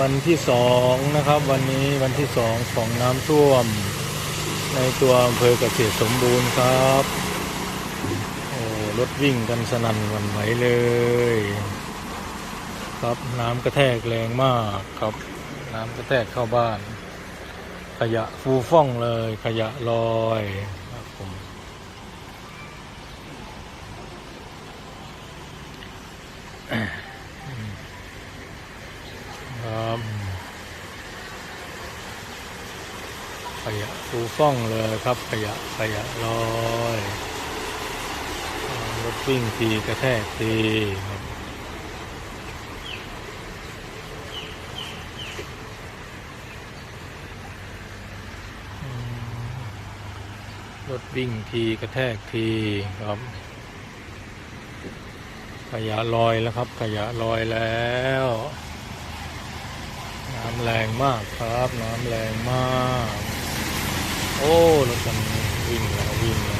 วันที่สองนะครับวันนี้วันที่สองของน้ำท่วม ในตัวอำเภอเกษตรสมบูรณ์ครับโอ้รถวิ่งกันสนั่นวันไหวเลย ครับน้ำกระแทกแรงมากครับ น้ำกระแทกเข้าบ้าน ขยะฟูฟ่องเลยขยะลอยครับผม ครับขยะฟูฟ่องเลยครับขยะขยะลอยรถวิ่งทีกระแทกทีครับรถวิ่งทีกระแทกทีครับ ขยะลอยแล้วครับ ขยะลอยแล้ว น้ำแรงมากครับ น้ำแรงมาก โอ้รถคันนี้วิ่งแล้ววิ่งแล้ว